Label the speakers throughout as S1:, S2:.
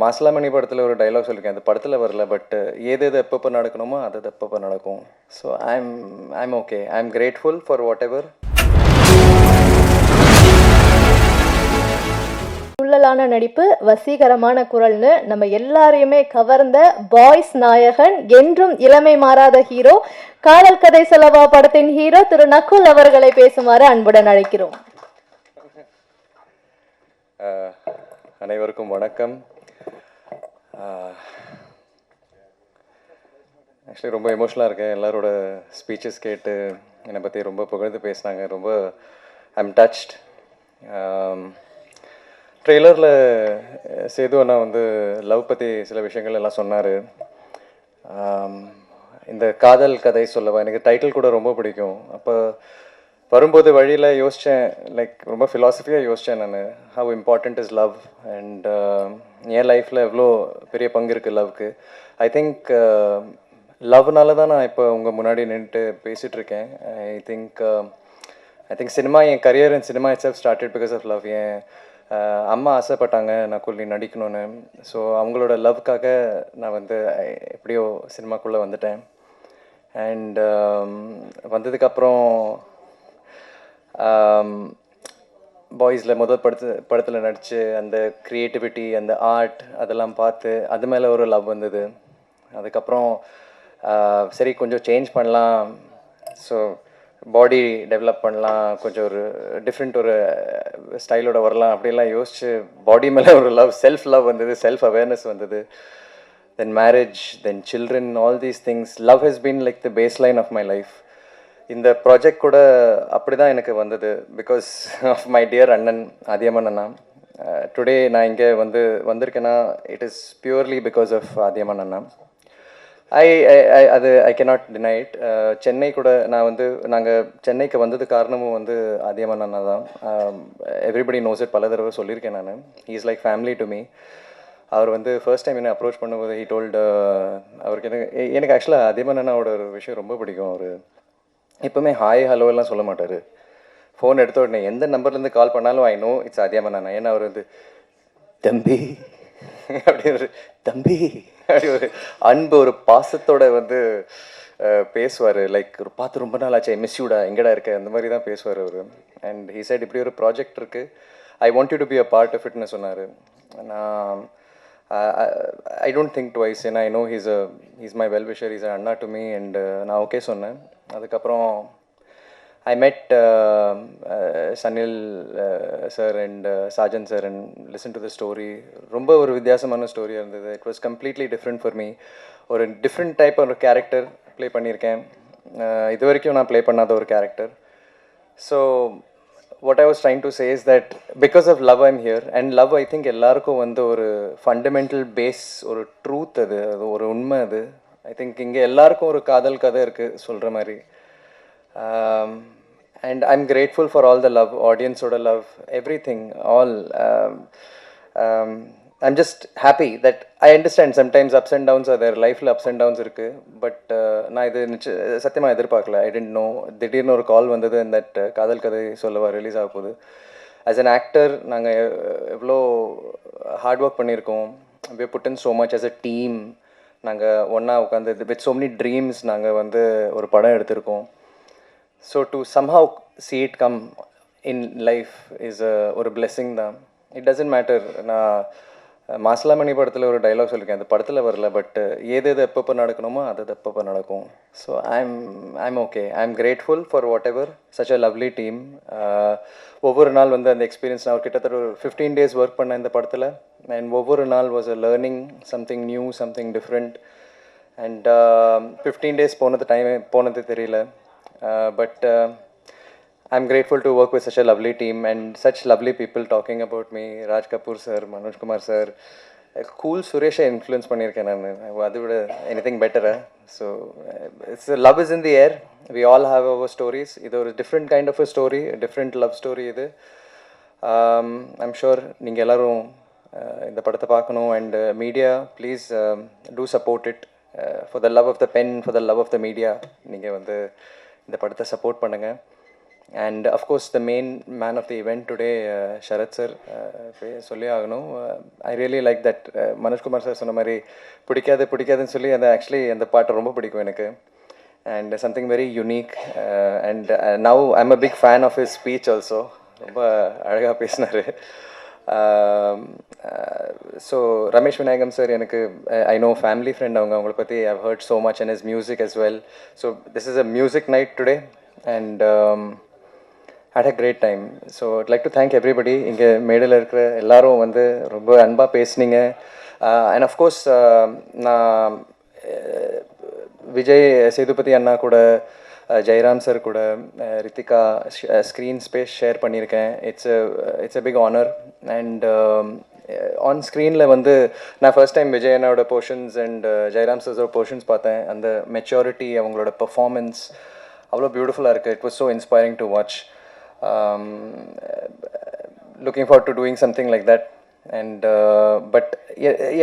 S1: மாசிலாமணி படத்தில் ஒரு டைலாக் சொல்லியிருக்கேன் அந்த படத்தில் வரல பட் ஏது எது எப்பப்போ நடக்கணுமோ அது அது எப்பப்போ நடக்கும். So I'm I'm okay I am grateful for whatever
S2: துள்ளலான நடிப்பு வசீகரமான குரல்னு நம்ம எல்லாரையுமே கவர்ந்த பாய்ஸ் நாயகன் என்றும் இளமை மாறாத ஹீரோ காதல் கதை சொல்லவா படத்தின் ஹீரோ திரு நக்குல் அவர்களை பேசுமாறு அன்புடன் அழைக்கிறோம்.
S1: அனைவருக்கும் வணக்கம். ஆக்சுவலி ரொம்ப எமோஷ்னலாக இருக்கேன். எல்லாரோட ஸ்பீச்சஸ் கேட்டு என்னை பற்றி ரொம்ப புகழ்ந்து பேசினாங்க. ரொம்ப ஐம் டச்ட் ட்ரெய்லரில் சேது அண்ணா வந்து லவ் பற்றி சில விஷயங்கள் எல்லாம் சொன்னார். இந்த காதல் கதை சொல்லவா எனக்கு டைட்டில் கூட ரொம்ப பிடிக்கும். அப்போ வரும்போது வழியில் யோசித்தேன் லைக் ரொம்ப ஃபிலாசபியாக யோசித்தேன் நான். How important is love and என் லைஃப்பில் எவ்வளோ பெரிய பங்கு இருக்குது லவ்க்கு ஐ திங்க் லவ்னால uh, தான் நான் இப்போ உங்கள் முன்னாடி நின்றுட்டு பேசிகிட்டு இருக்கேன். I think I think cinema N career and cinema it's self started because of love N uh, அம்மா ஆசைப்பட்டாங்க நான் கொல்லி நடிக்கணும்னு. ஸோ அவங்களோட லவ்க்காக நான் வந்து எப்படியோ சினிமாக்குள்ளே வந்துட்டேன். அண்ட் um, வந்ததுக்கப்புறம் பாய்ஸில் முதல் படத்து படத்தில் நடித்து அந்த க்ரியேட்டிவிட்டி அந்த ஆர்ட் அதெல்லாம் பார்த்து அது மேலே ஒரு லவ் வந்தது. அதுக்கப்புறம் சரி கொஞ்சம் சேஞ்ச் பண்ணலாம். ஸோ பாடி டெவலப் பண்ணலாம். கொஞ்சம் ஒரு டிஃப்ரெண்ட் ஒரு ஸ்டைலோட வரலாம். அப்படிலாம் யோசிச்சு பாடி மேலே ஒரு லவ் செல்ஃப் லவ் வந்தது செல்ஃப் அவேர்னஸ் வந்தது. Then marriage then children all these things love has been like the base line of my life இந்த ப்ராஜெக்ட் கூட அப்படி தான் எனக்கு வந்தது. பிகாஸ் ஆஃப் மை டியர் அண்ணன் ஆதியம்மன் அண்ணா. Uh, டுடே நான் இங்கே வந்து வந்திருக்கேன்னா it is purely because of Adhiyamman Anna. I அது I cannot deny it. Uh, Chennai கூட நான் வந்து நாங்கள் சென்னைக்கு வந்தது காரணமும் வந்து ஆதியம்மன் அண்ணா தான். எவ்ரிபடி நோஸ் இட் பல தடவை சொல்லியிருக்கேன் நான். Is like family to me அவர் வந்து ஃபர்ஸ்ட் டைம் என்ன அப்ரோச் பண்ணும்போது ஹி டோல்டு uh, அவருக்கு எனக்கு எனக்கு ஆக்சுவலாக அதியமன் அண்ணாவோட ஒரு விஷயம் ரொம்ப பிடிக்கும். அவர் எப்பவுமே ஹாய் ஹலோ எல்லாம் சொல்ல மாட்டார். ஃபோன் எடுத்த உடனே எந்த நம்பர்லேருந்து கால் பண்ணாலும் ஐ நோ இட்ஸ் அதியமன் நான் ஏன்னா அவர் வந்து தம்பி அப்படி ஒரு தம்பி அப்படி ஒரு அன்பு ஒரு பாசத்தோட வந்து பேசுவார். லைக் ஒரு பார்த்து ரொம்ப நாள் ஆச்சு மிஸ் யூடா எங்கடா இருக்க? அந்த மாதிரி தான் பேசுவார் அவர். அண்ட் ஹீ சைட் இப்படி ஒரு ப்ராஜெக்ட் இருக்குது I want you to be a part of இட்னு சொன்னார். நான் ஐ டோன்ட் திங்க் டுவைஸ் ஏன்னா I know he's a he's my well wisher is Anna to me and நான் ஓகே சொன்னேன். அதுக்கப்புறம் I met Sanil sir and Sajan sir and listen to the story ரொம்ப ஒரு வித்தியாசமான ஸ்டோரியாக இருந்தது. It was completely different for me ஒரு different type ஒரு கேரக்டர் ப்ளே பண்ணியிருக்கேன். இது வரைக்கும் நான் ப்ளே பண்ணாத ஒரு character so what I was trying to say is that because of love I'm here and love I think எல்லாருக்கும் வந்து ஒரு ஃபண்டமெண்டல் பேஸ் ஒரு ட்ரூத் அது அது ஒரு உண்மை அது. ஐ திங்க் இங்கே எல்லாருக்கும் ஒரு காதல் கதை இருக்குது சொல்கிற மாதிரி. And I am grateful for all the love ஆடியன்ஸோட love everything all I'm just happy that I understand sometimes ups and downs other லைஃப்பில் அப்ஸ் அண்ட் டவுன்ஸ் இருக்குது பட் நான் இது நிச்ச சத்தியமாக எதிர்பார்க்கல. ஐ டென்ட் நோ திடீர்னு ஒரு கால் வந்தது தட் uh, காதல் கதை சொல்லவா ரிலீஸ் ஆக போகுது. ஆஸ் அன் ஆக்டர் நாங்கள் எவ்வளோ ஹார்ட் ஒர்க் பண்ணியிருக்கோம். We put in so much as a team நாங்கள் ஒன்றா உட்காந்து வித் ஸோ மெனி ட்ரீம்ஸ் நாங்கள் வந்து ஒரு படம் எடுத்திருக்கோம். So to somehow see it come in life is ஒரு பிளெஸ்ஸிங் தான். இட் டசன்ட் மேட்டர் நான் மாசிலாமணி படத்தில் ஒரு டைலாக் சொல்லியிருக்கேன் அந்த படத்தில் வரல பட் ஏது எது எப்பப்போ நடக்கணுமோ அது அது எப்பப்போ நடக்கும். So I'm I'm okay I'm grateful for whatever such a lovely team ஒவ்வொரு நாள் வந்து அந்த எக்ஸ்பீரியன்ஸ் நான் ஒரு கிட்டத்தட்ட ஒரு ஃபிஃப்டீன் டேஸ் ஒர்க் பண்ணேன் இந்த படத்தில். அண்ட் ஒவ்வொரு நாள் was a learning something new something different and fifteen days போனது டைம் போனது தெரியல. But I'm grateful to work with such a lovely team and such lovely people talking about me. Raj Kapoor sir, Manoj Kumar sir. Cool சுரேஷை influence பண்ணியிருக்கேன் நான். அதை விட anything பெட்டரா so it's love is in the air we all have our stories இது ஒரு different kind of a story different love story இது. Um, I'm sure நீங்கள் எல்லோரும் uh, இந்த படத்தை பார்க்கணும் and media please to support it for the love of the pen for the love of the media நீங்கள் வந்து இந்த படத்தை சப்போர்ட் பண்ணுங்கள் and of course the main man of the event today Sharath sir சொல்லி ஆகணும். I really like that Manoj Kumar sir சொன்ன மாதிரி பிடிக்காது பிடிக்காதுன்னு சொல்லி அந்த ஆக்சுவலி அந்த பாட்டு ரொம்ப பிடிக்கும் எனக்கு. And something very unique and now I'm a big fan of his speech also ரொம்ப அழகாக பேசினார். ஸோ ரமேஷ் விநாயகம் சார் எனக்கு ஐ நோ ஃபேமிலி ஃப்ரெண்ட் அவங்க அவங்கள பற்றி I've heard so much and is music as well so this is a music night today and had a great time so it like to thank everybody இங்கே மேடையில் இருக்கிற எல்லாரும் வந்து ரொம்ப அன்பாக பேசுனீங்க. அண்ட் அஃப்கோர்ஸ் நான் விஜய் சேதுபதி அண்ணா கூட ஜெயராம் சார் கூட ரித்திகா ஸ்க்ரீன் ஸ்பேஸ் ஷேர் பண்ணியிருக்கேன். It's it's a big honour and on ஸ்க்ரீனில் வந்து நான் ஃபர்ஸ்ட் டைம் விஜய் அண்ணாவோட போர்ஷன்ஸ் அண்ட் ஜெயராம் சார்ஸோட போர்ஷன்ஸ் பார்த்தேன். அந்த மெச்சூரிட்டி அவங்களோட பெர்ஃபார்மன்ஸ் அவ்வளோ பியூட்டிஃபுல்லாக இருக்குது it was so inspiring to watch looking for to doing something like that and but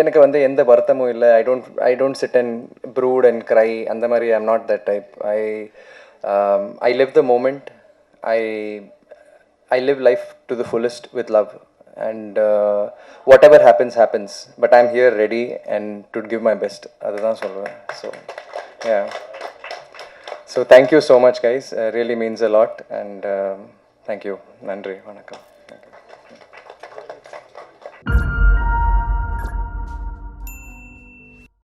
S1: எனக்கு வந்து எந்த வருத்தமும் இல்லை I don't I don't sit and brood and cry அந்த மாதிரி I'm not that type I I live the moment I I live life to the fullest with love, and uh, whatever happens, happens. But I'm here ready and to give my best. அதுதான் சொல்லுவேன் so yeah. So thank you so much, guys. Uh, really means thank you நன்றி வணக்கம்